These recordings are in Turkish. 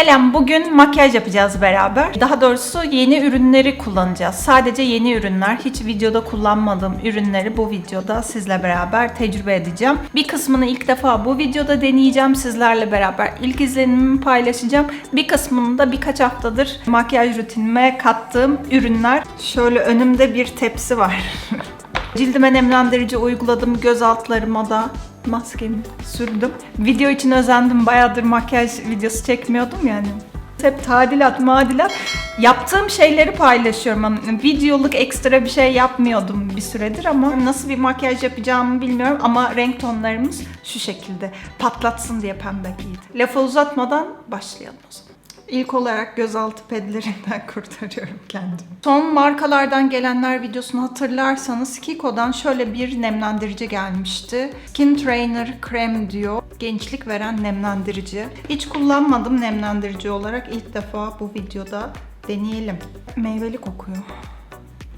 Selam, bugün makyaj yapacağız beraber. Daha doğrusu yeni ürünleri kullanacağız. Sadece yeni ürünler, hiç videoda kullanmadığım ürünleri bu videoda sizle beraber tecrübe edeceğim. Bir kısmını ilk defa bu videoda deneyeceğim sizlerle beraber. İlk izlenimimi paylaşacağım. Bir kısmını da birkaç haftadır makyaj rutinime kattığım ürünler. Şöyle önümde bir tepsi var. Cildime nemlendirici uyguladım. Göz altlarıma da maskemi sürdüm. Video için özendim. Bayağıdır makyaj videosu çekmiyordum yani. Hep tadilat, madilat. Yaptığım şeyleri paylaşıyorum. Yani videoluk ekstra bir şey yapmıyordum bir süredir ama nasıl bir makyaj yapacağımı bilmiyorum ama renk tonlarımız şu şekilde. Patlatsın diye pembe giydi. Lafı uzatmadan başlayalım o zaman. İlk olarak gözaltı pedlerinden kurtarıyorum kendimi. Son markalardan gelenler videosunu hatırlarsanız Kiko'dan şöyle bir nemlendirici gelmişti. Skin Trainer Krem diyor. Gençlik veren nemlendirici. Hiç kullanmadım nemlendirici olarak. İlk defa bu videoda deneyelim. Meyveli kokuyor.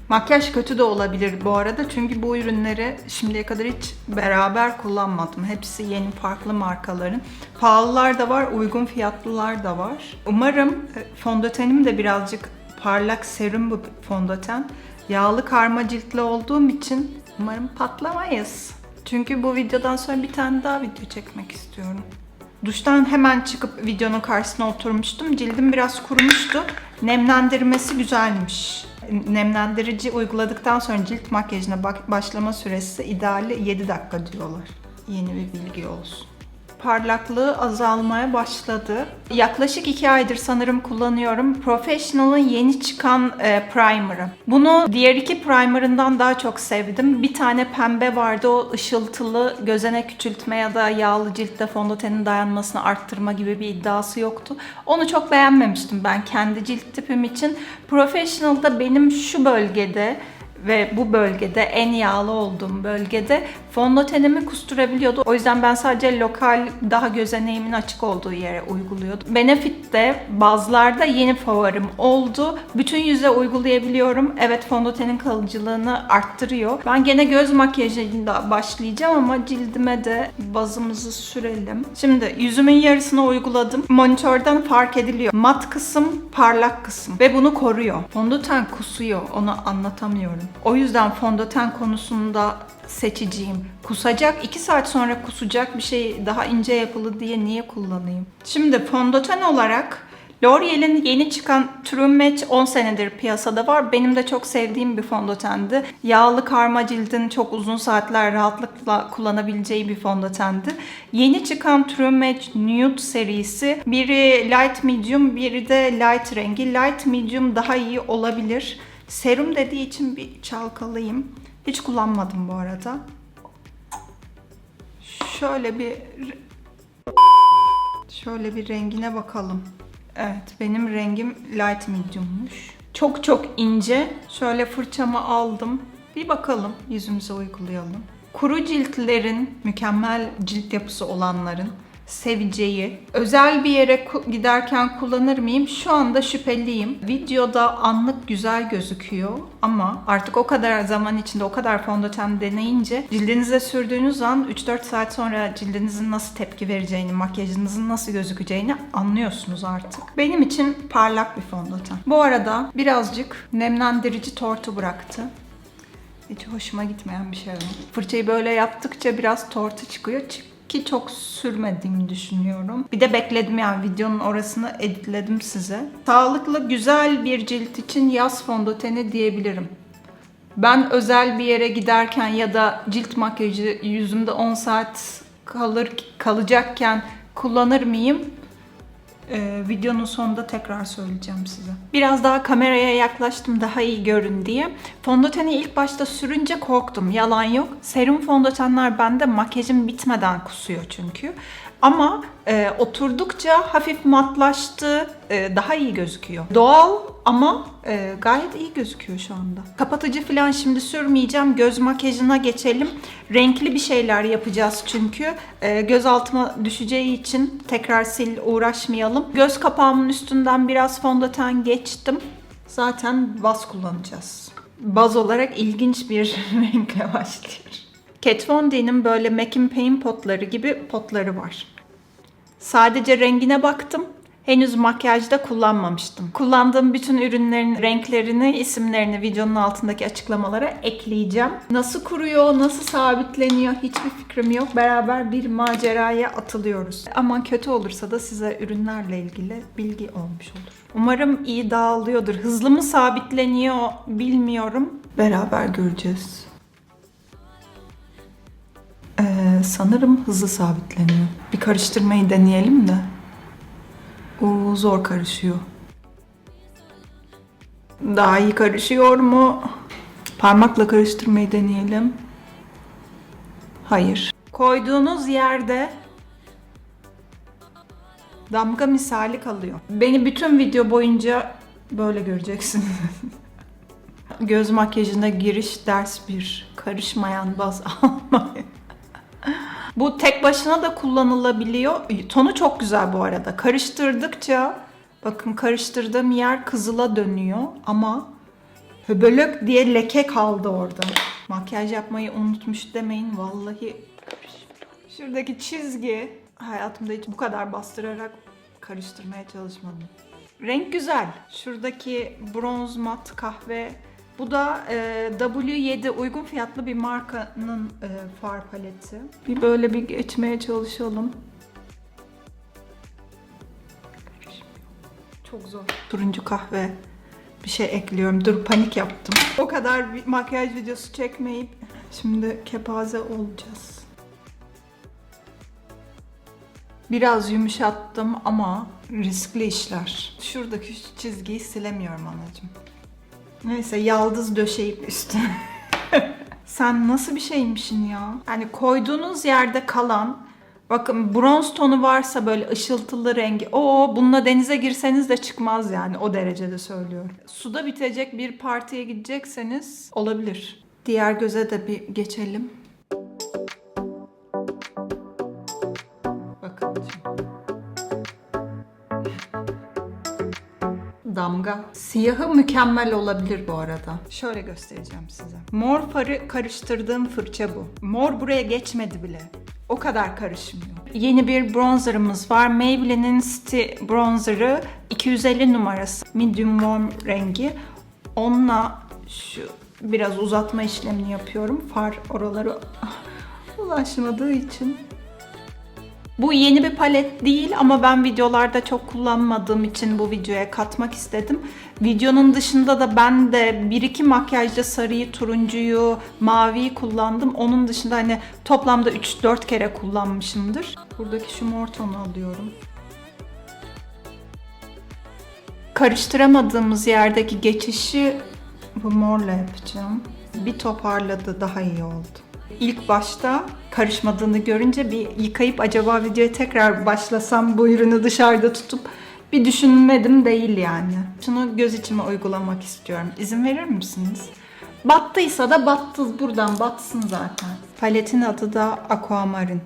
Makyaj kötü de olabilir bu arada çünkü bu ürünleri şimdiye kadar hiç beraber kullanmadım. Hepsi yeni farklı markaların. Pahalılar da var, uygun fiyatlılar da var. Umarım e, fondötenim de birazcık parlak serum bu fondöten. Yağlı karma ciltli olduğum için umarım patlamayız. Çünkü bu videodan sonra bir tane daha video çekmek istiyorum. Duştan hemen çıkıp videonun karşısına oturmuştum. Cildim biraz kurumuştu. Nemlendirmesi güzelmiş. Nemlendirici uyguladıktan sonra cilt makyajına başlama süresi ideali 7 dakika diyorlar. Yeni bir bilgi olsun. Parlaklığı azalmaya başladı. Yaklaşık 2 aydır sanırım kullanıyorum. Professional'ın yeni çıkan e, primer'ı. Bunu diğer iki primer'ından daha çok sevdim. Bir tane pembe vardı. O ışıltılı gözene küçültme ya da yağlı ciltte fondötenin dayanmasını arttırma gibi bir iddiası yoktu. Onu çok beğenmemiştim ben kendi cilt tipim için. Professional'da benim şu bölgede ve bu bölgede en yağlı olduğum bölgede fondötenimi kusturabiliyordu. O yüzden ben sadece lokal daha gözeneğimin açık olduğu yere uyguluyordum. Benefit'te bazılarda yeni favorim oldu. Bütün yüze uygulayabiliyorum. Evet fondötenin kalıcılığını arttırıyor. Ben gene göz makyajıyla başlayacağım ama cildime de bazımızı sürelim. Şimdi yüzümün yarısını uyguladım. Monitörden fark ediliyor. Mat kısım, parlak kısım ve bunu koruyor. Fondöten kusuyor. Onu anlatamıyorum. O yüzden fondöten konusunda seçiciyim. Kusacak, 2 saat sonra kusacak bir şey daha ince yapılı diye niye kullanayım? Şimdi fondöten olarak L'Oreal'in yeni çıkan True Match 10 senedir piyasada var. Benim de çok sevdiğim bir fondötendi. Yağlı karma cildin çok uzun saatler rahatlıkla kullanabileceği bir fondötendi. Yeni çıkan True Match Nude serisi biri light medium, biri de light rengi. Light medium daha iyi olabilir. Serum dediği için bir çalkalayayım. Hiç kullanmadım bu arada. Şöyle bir şöyle bir rengine bakalım. Evet, benim rengim light medium'muş. Çok çok ince. Şöyle fırçamı aldım. Bir bakalım, yüzümüze uygulayalım. Kuru ciltlerin, mükemmel cilt yapısı olanların seveceği, özel bir yere giderken kullanır mıyım? Şu anda şüpheliyim. Videoda anlık güzel gözüküyor ama artık o kadar zaman içinde o kadar fondöten deneyince cildinize sürdüğünüz an 3-4 saat sonra cildinizin nasıl tepki vereceğini, makyajınızın nasıl gözükeceğini anlıyorsunuz artık. Benim için parlak bir fondöten. Bu arada birazcık nemlendirici tortu bıraktı. Hiç hoşuma gitmeyen bir şey. Fırçayı böyle yaptıkça biraz tortu çıkıyor. Çık- Ki çok sürmediğimi düşünüyorum. Bir de bekledim yani videonun orasını editledim size. Sağlıklı güzel bir cilt için yaz fondöteni diyebilirim. Ben özel bir yere giderken ya da cilt makyajı yüzümde 10 saat kalır kalacakken kullanır mıyım? Ee, videonun sonunda tekrar söyleyeceğim size. Biraz daha kameraya yaklaştım daha iyi görün diye. Fondöteni ilk başta sürünce korktum. Yalan yok. Serum fondötenler bende makyajım bitmeden kusuyor çünkü. Ama e, oturdukça hafif matlaştı, e, daha iyi gözüküyor. Doğal ama e, gayet iyi gözüküyor şu anda. Kapatıcı falan şimdi sürmeyeceğim. Göz makyajına geçelim. Renkli bir şeyler yapacağız çünkü. E, göz altıma düşeceği için tekrar sil uğraşmayalım. Göz kapağımın üstünden biraz fondöten geçtim. Zaten baz kullanacağız. Baz olarak ilginç bir renkle başlıyor. Kat Von D'nin böyle Mac Paint potları gibi potları var. Sadece rengine baktım. Henüz makyajda kullanmamıştım. Kullandığım bütün ürünlerin renklerini, isimlerini videonun altındaki açıklamalara ekleyeceğim. Nasıl kuruyor, nasıl sabitleniyor hiçbir fikrim yok. Beraber bir maceraya atılıyoruz. Ama kötü olursa da size ürünlerle ilgili bilgi olmuş olur. Umarım iyi dağılıyordur. Hızlı mı sabitleniyor bilmiyorum. Beraber göreceğiz. Ee, sanırım hızlı sabitleniyor. Bir karıştırmayı deneyelim de. Oo, zor karışıyor. Daha iyi karışıyor mu? Parmakla karıştırmayı deneyelim. Hayır. Koyduğunuz yerde damga misali kalıyor. Beni bütün video boyunca böyle göreceksiniz. Göz makyajına giriş ders bir. Karışmayan baz almayın. Bu tek başına da kullanılabiliyor. Tonu çok güzel bu arada. Karıştırdıkça bakın karıştırdığım yer kızıla dönüyor ama höbölök diye leke kaldı orada. Makyaj yapmayı unutmuş demeyin vallahi. Şuradaki çizgi hayatımda hiç bu kadar bastırarak karıştırmaya çalışmadım. Renk güzel. Şuradaki bronz mat kahve bu da e, W7 uygun fiyatlı bir markanın e, far paleti. Bir böyle bir geçmeye çalışalım. Çok zor. Turuncu kahve bir şey ekliyorum. Dur panik yaptım. O kadar bir makyaj videosu çekmeyip şimdi kepaze olacağız. Biraz yumuşattım ama riskli işler. Şuradaki şu çizgiyi silemiyorum anacığım. Neyse yaldız döşeyip üstüne. Sen nasıl bir şeymişsin ya? Yani koyduğunuz yerde kalan bakın bronz tonu varsa böyle ışıltılı rengi. O bununla denize girseniz de çıkmaz yani o derecede söylüyorum. Suda bitecek bir partiye gidecekseniz olabilir. Diğer göze de bir geçelim. Damga. Siyahı mükemmel olabilir bu arada. Şöyle göstereceğim size. Mor farı karıştırdığım fırça bu. Mor buraya geçmedi bile. O kadar karışmıyor. Yeni bir bronzerımız var. Maybelline'in City Bronzer'ı 250 numarası. Medium warm rengi. Onunla şu biraz uzatma işlemini yapıyorum. Far oraları ulaşmadığı için bu yeni bir palet değil ama ben videolarda çok kullanmadığım için bu videoya katmak istedim. Videonun dışında da ben de bir iki makyajda sarıyı, turuncuyu, maviyi kullandım. Onun dışında hani toplamda 3-4 kere kullanmışımdır. Buradaki şu mor tonu alıyorum. Karıştıramadığımız yerdeki geçişi bu morla yapacağım. Bir toparladı, daha iyi oldu. İlk başta karışmadığını görünce bir yıkayıp acaba videoya tekrar başlasam bu ürünü dışarıda tutup bir düşünmedim değil yani. Şunu göz içime uygulamak istiyorum. İzin verir misiniz? Battıysa da battı buradan batsın zaten. Paletin adı da Aquamarine.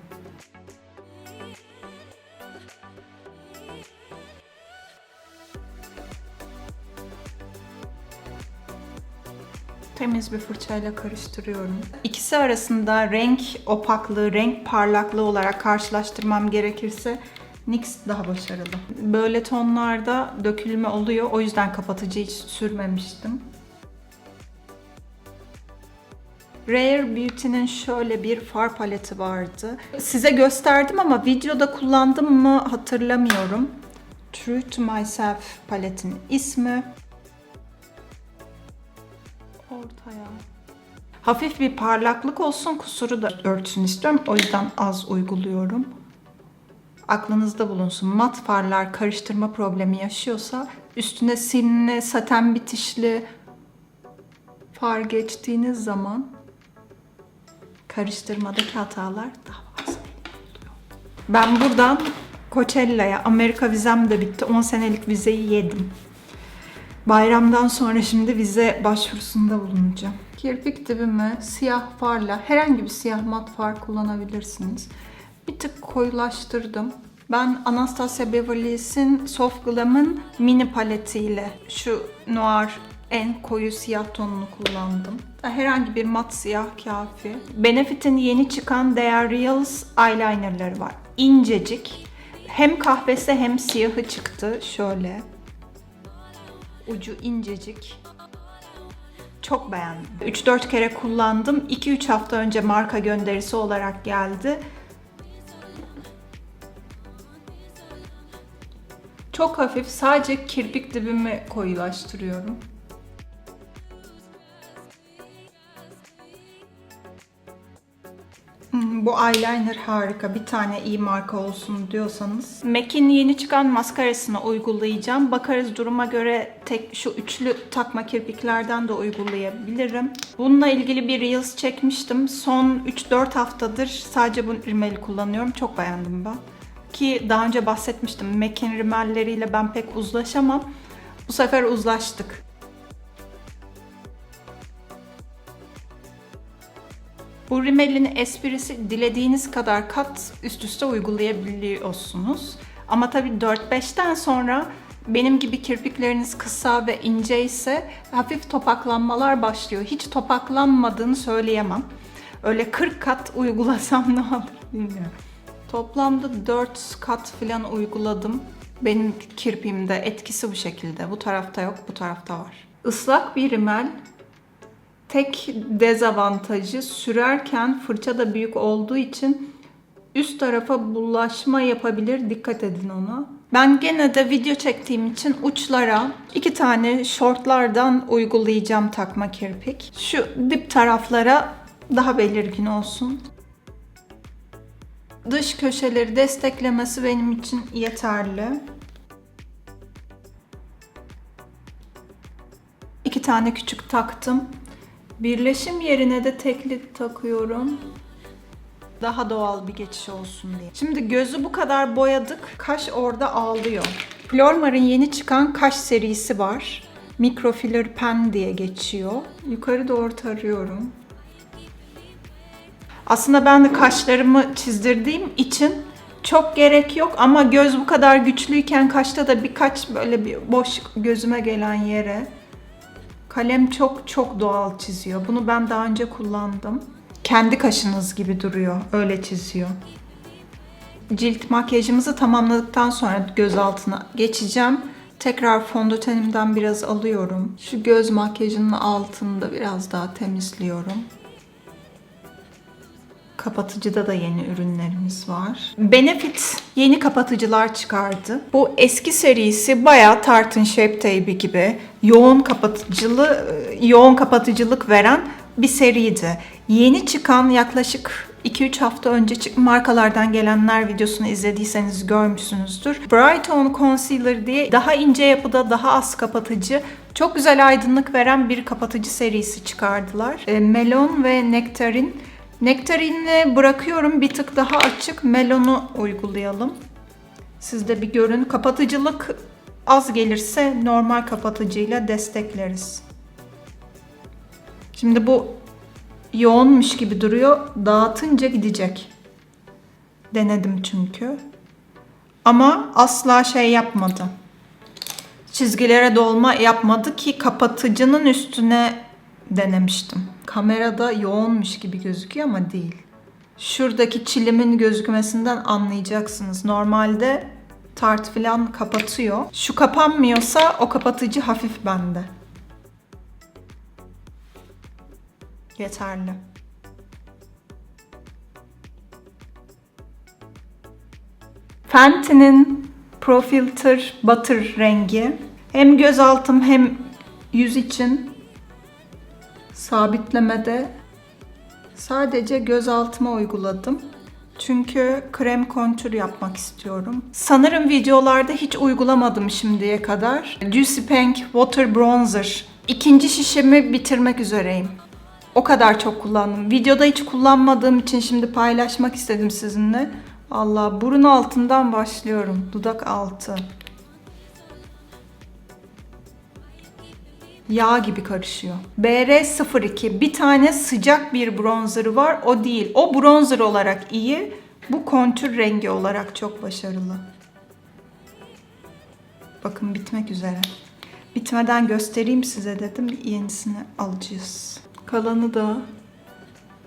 Temiz bir fırçayla karıştırıyorum. İkisi arasında renk opaklığı, renk parlaklığı olarak karşılaştırmam gerekirse NYX daha başarılı. Böyle tonlarda dökülme oluyor. O yüzden kapatıcı hiç sürmemiştim. Rare Beauty'nin şöyle bir far paleti vardı. Size gösterdim ama videoda kullandım mı hatırlamıyorum. True to Myself paletin ismi ortaya. Hafif bir parlaklık olsun, kusuru da örtsün istiyorum. O yüzden az uyguluyorum. Aklınızda bulunsun. Mat farlar karıştırma problemi yaşıyorsa üstüne simli, saten bitişli far geçtiğiniz zaman karıştırmadaki hatalar daha az oluyor. Ben buradan Coachella'ya, Amerika vizem de bitti. 10 senelik vizeyi yedim. Bayramdan sonra şimdi vize başvurusunda bulunacağım. Kirpik dibime siyah farla, herhangi bir siyah mat far kullanabilirsiniz. Bir tık koyulaştırdım. Ben Anastasia Beverly Hills'in Soft Glam'ın mini paletiyle şu noir en koyu siyah tonunu kullandım. Herhangi bir mat siyah kafi. Benefit'in yeni çıkan They Are Reals eyelinerları var. İncecik Hem kahvesi hem siyahı çıktı. Şöyle. Ucu incecik. Çok beğendim. 3-4 kere kullandım. 2-3 hafta önce marka gönderisi olarak geldi. Çok hafif sadece kirpik dibimi koyulaştırıyorum. Bu eyeliner harika. Bir tane iyi marka olsun diyorsanız. MAC'in yeni çıkan maskarasını uygulayacağım. Bakarız duruma göre tek şu üçlü takma kirpiklerden de uygulayabilirim. Bununla ilgili bir Reels çekmiştim. Son 3-4 haftadır sadece bu rimeli kullanıyorum. Çok beğendim ben. Ki daha önce bahsetmiştim. MAC'in rimelleriyle ben pek uzlaşamam. Bu sefer uzlaştık. Bu rimelin esprisi dilediğiniz kadar kat üst üste uygulayabiliyorsunuz. Ama tabii 4-5'ten sonra benim gibi kirpikleriniz kısa ve ince ise hafif topaklanmalar başlıyor. Hiç topaklanmadığını söyleyemem. Öyle 40 kat uygulasam ne olur bilmiyorum. Toplamda 4 kat falan uyguladım. Benim kirpiğimde etkisi bu şekilde. Bu tarafta yok, bu tarafta var. Islak bir rimel Tek dezavantajı sürerken fırça da büyük olduğu için üst tarafa bulaşma yapabilir. Dikkat edin ona. Ben gene de video çektiğim için uçlara iki tane shortlardan uygulayacağım takma kirpik. Şu dip taraflara daha belirgin olsun. Dış köşeleri desteklemesi benim için yeterli. İki tane küçük taktım. Birleşim yerine de tekli takıyorum. Daha doğal bir geçiş olsun diye. Şimdi gözü bu kadar boyadık. Kaş orada ağlıyor. Flormar'ın yeni çıkan kaş serisi var. Microfiller Pen diye geçiyor. Yukarı doğru tarıyorum. Aslında ben de kaşlarımı çizdirdiğim için çok gerek yok ama göz bu kadar güçlüyken kaşta da birkaç böyle bir boş gözüme gelen yere Kalem çok çok doğal çiziyor. Bunu ben daha önce kullandım. Kendi kaşınız gibi duruyor. Öyle çiziyor. Cilt makyajımızı tamamladıktan sonra göz altına geçeceğim. Tekrar fondötenimden biraz alıyorum. Şu göz makyajının altını da biraz daha temizliyorum. Kapatıcıda da yeni ürünlerimiz var. Benefit yeni kapatıcılar çıkardı. Bu eski serisi bayağı Tartan Shape Tape gibi yoğun kapatıcılı yoğun kapatıcılık veren bir seriydi. Yeni çıkan yaklaşık 2-3 hafta önce markalardan gelenler videosunu izlediyseniz görmüşsünüzdür. Bright On Concealer diye daha ince yapıda daha az kapatıcı, çok güzel aydınlık veren bir kapatıcı serisi çıkardılar. E, Melon ve Nectarine Nektarinle bırakıyorum bir tık daha açık. Melonu uygulayalım. Siz de bir görün. Kapatıcılık az gelirse normal kapatıcıyla destekleriz. Şimdi bu yoğunmuş gibi duruyor. Dağıtınca gidecek. Denedim çünkü. Ama asla şey yapmadı. Çizgilere dolma yapmadı ki kapatıcının üstüne denemiştim. Kamerada yoğunmuş gibi gözüküyor ama değil. Şuradaki çilimin gözükmesinden anlayacaksınız. Normalde tart filan kapatıyor. Şu kapanmıyorsa o kapatıcı hafif bende. Yeterli. Fenty'nin Pro Filter Butter rengi. Hem göz altım hem yüz için sabitlemede sadece göz altıma uyguladım. Çünkü krem kontür yapmak istiyorum. Sanırım videolarda hiç uygulamadım şimdiye kadar. Juicy Pink Water Bronzer. İkinci şişemi bitirmek üzereyim. O kadar çok kullandım. Videoda hiç kullanmadığım için şimdi paylaşmak istedim sizinle. Allah burun altından başlıyorum. Dudak altı. Yağ gibi karışıyor. BR02 bir tane sıcak bir bronzerı var. O değil. O bronzer olarak iyi. Bu kontür rengi olarak çok başarılı. Bakın bitmek üzere. Bitmeden göstereyim size dedim. Yenisini alacağız. Kalanı da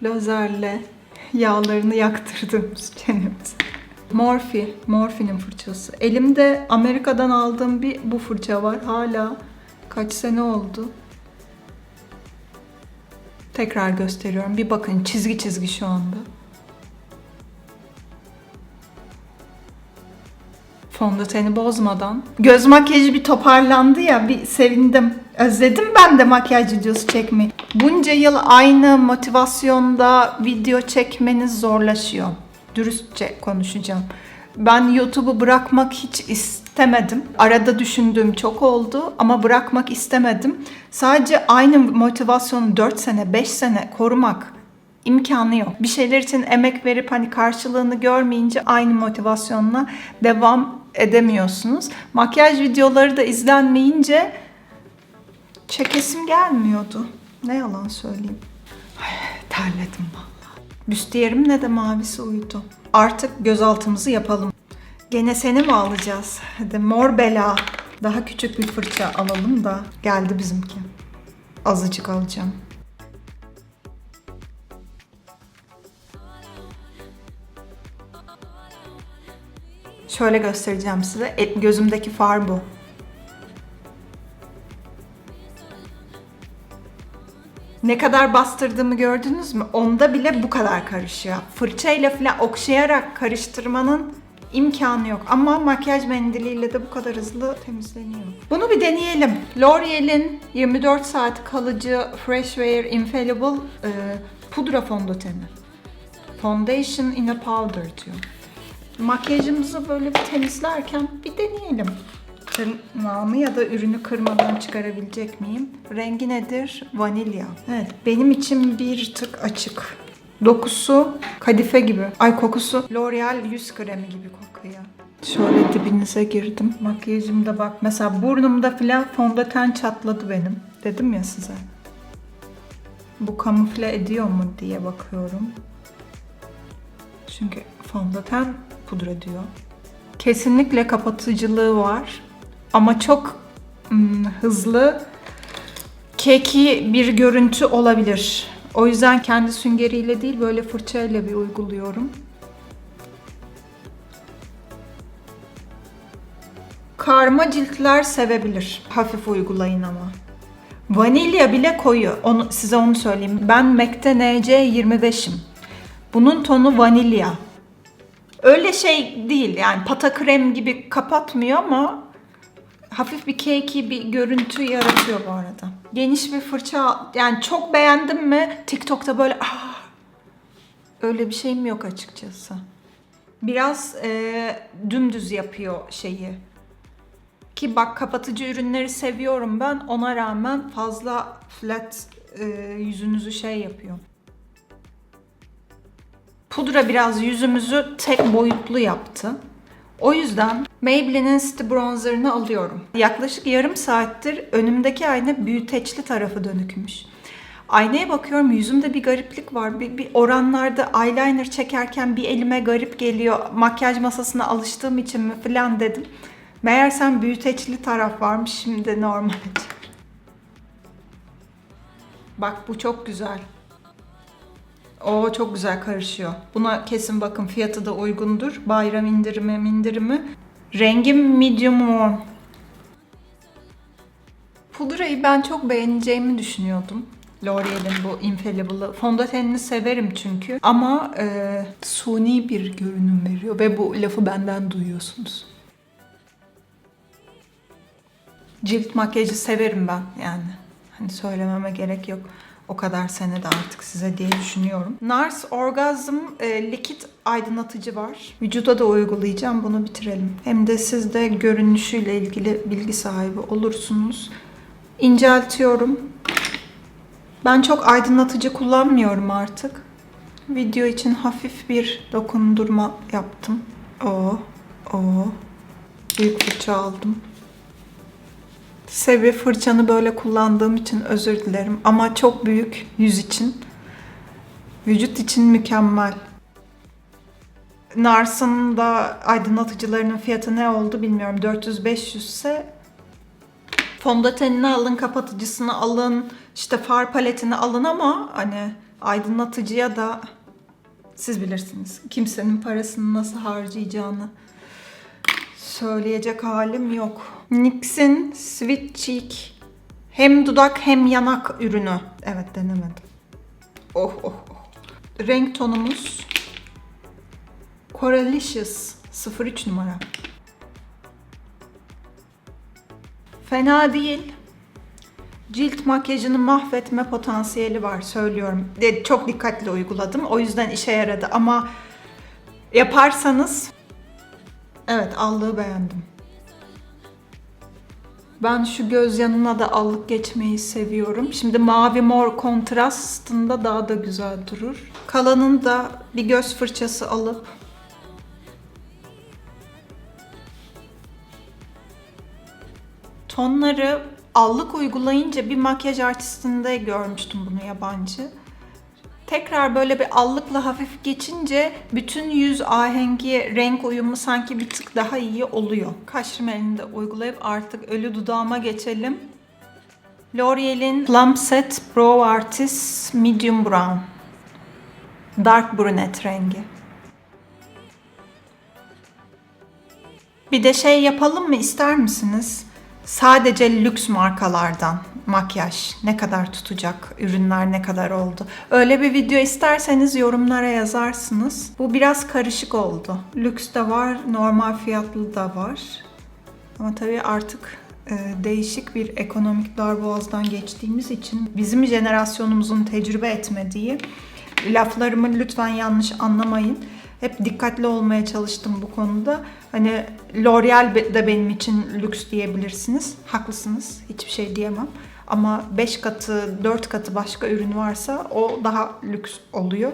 lazerle yağlarını yaktırdığımız çenemiz. Morphe, Morphe'nin fırçası. Elimde Amerika'dan aldığım bir bu fırça var. Hala kaç sene oldu. Tekrar gösteriyorum. Bir bakın çizgi çizgi şu anda. Fondöteni bozmadan. Göz makyajı bir toparlandı ya bir sevindim. Özledim ben de makyaj videosu çekmeyi. Bunca yıl aynı motivasyonda video çekmeniz zorlaşıyor. Dürüstçe konuşacağım. Ben YouTube'u bırakmak hiç istemedim. Arada düşündüğüm çok oldu ama bırakmak istemedim. Sadece aynı motivasyonu 4 sene, 5 sene korumak imkanı yok. Bir şeyler için emek verip hani karşılığını görmeyince aynı motivasyonla devam edemiyorsunuz. Makyaj videoları da izlenmeyince çekesim gelmiyordu. Ne yalan söyleyeyim. Ay, terledim vallahi. Büstiyerim ne de mavisi uyudu. Artık gözaltımızı yapalım. Gene seni mi alacağız? Hadi mor bela. Daha küçük bir fırça alalım da geldi bizimki. Azıcık alacağım. Şöyle göstereceğim size. E, Gözümdeki far bu. Ne kadar bastırdığımı gördünüz mü? Onda bile bu kadar karışıyor. Fırçayla falan okşayarak karıştırmanın imkanı yok. Ama makyaj mendiliyle de bu kadar hızlı temizleniyor. Bunu bir deneyelim. L'Oreal'in 24 saat kalıcı Fresh Wear Infallible e, pudra fondöteni. Foundation in a powder diyor. Makyajımızı böyle bir temizlerken bir deneyelim. Tırnağımı ya da ürünü kırmadan çıkarabilecek miyim? Rengi nedir? Vanilya. Evet, benim için bir tık açık. Dokusu kadife gibi. Ay kokusu L'Oreal yüz kremi gibi kokuyor. Şöyle dibinize girdim. Makyajımda bak. Mesela burnumda filan fondöten çatladı benim. Dedim ya size. Bu kamufle ediyor mu diye bakıyorum. Çünkü fondöten pudra diyor. Kesinlikle kapatıcılığı var. Ama çok ım, hızlı keki bir görüntü olabilir. O yüzden kendi süngeriyle değil böyle fırçayla bir uyguluyorum. Karma ciltler sevebilir. Hafif uygulayın ama. Vanilya bile koyu. Onu, size onu söyleyeyim. Ben MAC'te NC25'im. Bunun tonu vanilya. Öyle şey değil yani pata krem gibi kapatmıyor ama hafif bir keki bir görüntü yaratıyor bu arada. Geniş bir fırça yani çok beğendim mi TikTok'ta böyle ah öyle bir şeyim yok açıkçası. Biraz e, dümdüz yapıyor şeyi. Ki bak kapatıcı ürünleri seviyorum ben ona rağmen fazla flat e, yüzünüzü şey yapıyor. Pudra biraz yüzümüzü tek boyutlu yaptı. O yüzden Maybelline'in City Bronzer'ını alıyorum. Yaklaşık yarım saattir önümdeki ayna büyüteçli tarafı dönükmüş. Aynaya bakıyorum yüzümde bir gariplik var. Bir, bir oranlarda eyeliner çekerken bir elime garip geliyor. Makyaj masasına alıştığım için mi falan dedim. Meğersem büyüteçli taraf varmış şimdi normal. Bak bu çok güzel. O çok güzel karışıyor. Buna kesin bakın fiyatı da uygundur. Bayram indirimi indirimi. Rengim medium warm. Pudrayı ben çok beğeneceğimi düşünüyordum. L'Oreal'in bu Infallible'ı. Fondötenini severim çünkü. Ama e, suni bir görünüm veriyor. Ve bu lafı benden duyuyorsunuz. Cilt makyajı severim ben yani. Hani söylememe gerek yok. O kadar senede artık size diye düşünüyorum. Nars Orgasm e, likit aydınlatıcı var. Vücuda da uygulayacağım. Bunu bitirelim. Hem de siz de görünüşüyle ilgili bilgi sahibi olursunuz. İnceltiyorum. Ben çok aydınlatıcı kullanmıyorum artık. Video için hafif bir dokundurma yaptım. O, o. Büyük fırça aldım. Sevi fırçanı böyle kullandığım için özür dilerim. Ama çok büyük yüz için. Vücut için mükemmel. Nars'ın da aydınlatıcılarının fiyatı ne oldu bilmiyorum. 400-500 ise fondötenini alın, kapatıcısını alın, işte far paletini alın ama hani aydınlatıcıya da Siz bilirsiniz. Kimsenin parasını nasıl harcayacağını söyleyecek halim yok. NYX'in Sweet Cheek hem dudak hem yanak ürünü. Evet denemedim. Oh oh oh. Renk tonumuz Coralicious 03 numara. Fena değil. Cilt makyajını mahvetme potansiyeli var söylüyorum. De, çok dikkatli uyguladım. O yüzden işe yaradı ama yaparsanız evet allığı beğendim. Ben şu göz yanına da allık geçmeyi seviyorum. Şimdi mavi mor kontrastında daha da güzel durur. Kalanını da bir göz fırçası alıp tonları allık uygulayınca bir makyaj artistinde görmüştüm bunu yabancı. Tekrar böyle bir allıkla hafif geçince bütün yüz ahengi, renk uyumu sanki bir tık daha iyi oluyor. Kaş rimelini de uygulayıp artık ölü dudağıma geçelim. L'Oreal'in Plum Set Brow Artist Medium Brown. Dark brunette rengi. Bir de şey yapalım mı ister misiniz? Sadece lüks markalardan makyaj ne kadar tutacak, ürünler ne kadar oldu. Öyle bir video isterseniz yorumlara yazarsınız. Bu biraz karışık oldu. Lüks de var, normal fiyatlı da var. Ama tabii artık e, değişik bir ekonomik darboğazdan geçtiğimiz için bizim jenerasyonumuzun tecrübe etmediği laflarımı lütfen yanlış anlamayın. Hep dikkatli olmaya çalıştım bu konuda. Hani L'Oreal de benim için lüks diyebilirsiniz. Haklısınız. Hiçbir şey diyemem. Ama 5 katı, 4 katı başka ürün varsa o daha lüks oluyor.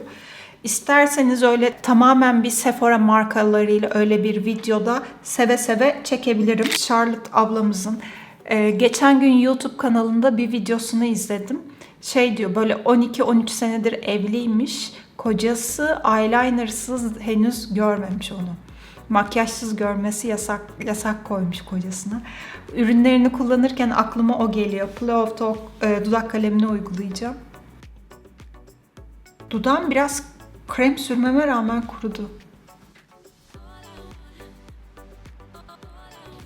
İsterseniz öyle tamamen bir Sephora markalarıyla öyle bir videoda seve seve çekebilirim. Charlotte ablamızın e, geçen gün YouTube kanalında bir videosunu izledim. Şey diyor böyle 12-13 senedir evliymiş. Kocası eyelinersız henüz görmemiş onu. Makyajsız görmesi yasak yasak koymuş kocasına. Ürünlerini kullanırken aklıma o geliyor. Play of Talk e, dudak kalemini uygulayacağım. Dudağım biraz krem sürmeme rağmen kurudu.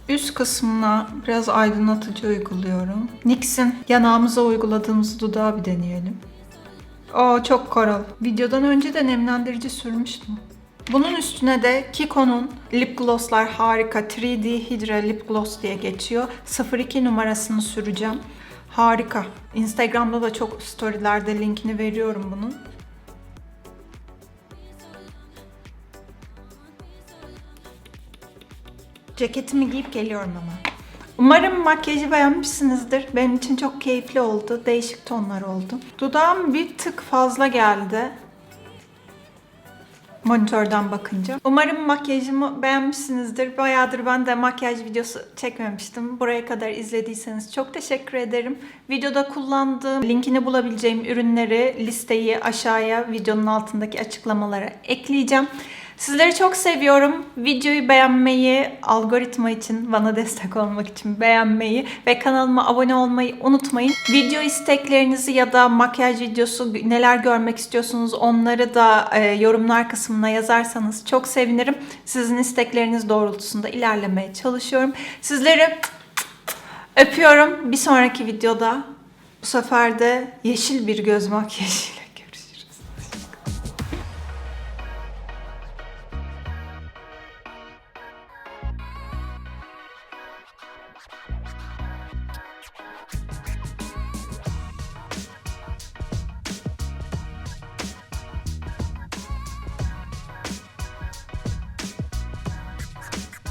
Üst kısmına biraz aydınlatıcı uyguluyorum. NYX'in yanağımıza uyguladığımız dudağı bir deneyelim. Aa çok koral. Videodan önce de nemlendirici sürmüştüm. Bunun üstüne de Kiko'nun lip glosslar harika 3D Hydra Lip Gloss diye geçiyor. 02 numarasını süreceğim. Harika. Instagram'da da çok storylerde linkini veriyorum bunun. Ceketimi giyip geliyorum ama. Umarım makyajı beğenmişsinizdir. Benim için çok keyifli oldu. Değişik tonlar oldu. Dudağım bir tık fazla geldi. Monitörden bakınca. Umarım makyajımı beğenmişsinizdir. Bayağıdır ben de makyaj videosu çekmemiştim. Buraya kadar izlediyseniz çok teşekkür ederim. Videoda kullandığım linkini bulabileceğim ürünleri listeyi aşağıya videonun altındaki açıklamalara ekleyeceğim. Sizleri çok seviyorum. Videoyu beğenmeyi, algoritma için, bana destek olmak için beğenmeyi ve kanalıma abone olmayı unutmayın. Video isteklerinizi ya da makyaj videosu neler görmek istiyorsunuz onları da e, yorumlar kısmına yazarsanız çok sevinirim. Sizin istekleriniz doğrultusunda ilerlemeye çalışıyorum. Sizleri öpüyorum. Bir sonraki videoda bu sefer de yeşil bir göz makyajıyla